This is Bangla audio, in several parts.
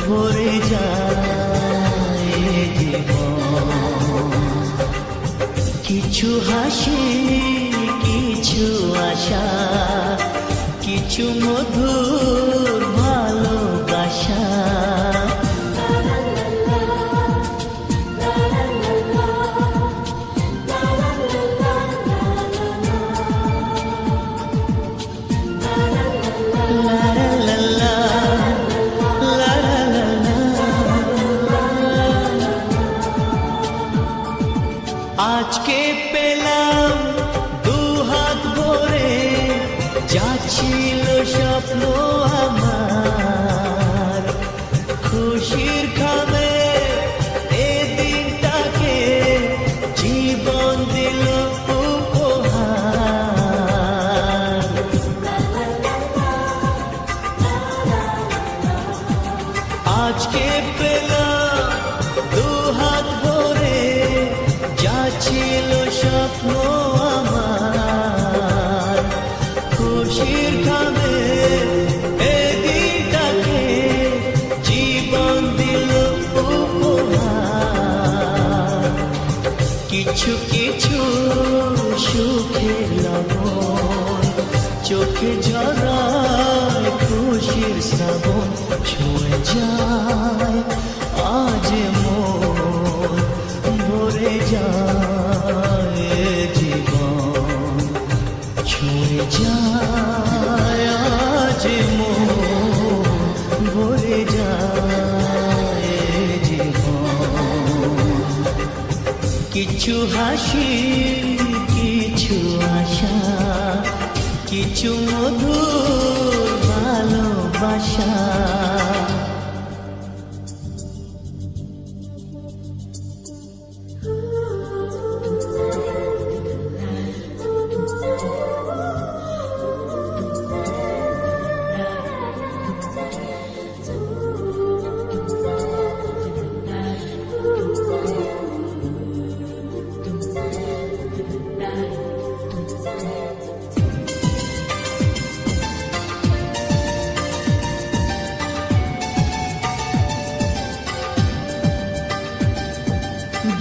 ভরে কিছু হাসি কিছু আশা কিছু মধুর আজকে পেলাম, দু হাত ভরে যাচ্ছিল স্বপ্ন আমার। খুশির খাবে এদিনটাকে জীবন দিল উপহার। কিছু কিছু সুখে লবণ চোখে ঝরায় খুশির শ্রাবণ ছুঁয়ে যায়। আজ মন ভরে যায়, জীবন ছুঁয়ে যায়। আজ মন ভরে যায়, জীবন কিছু হাসি, কিছু আশা কিছু মধুর ভালোবাসা।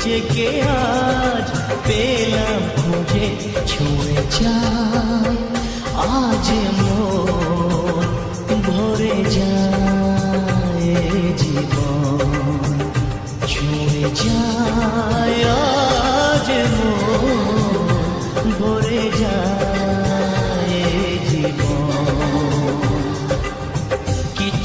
নিজেকে পেলাম খুঁজে ছুঁয়ে যায় আজ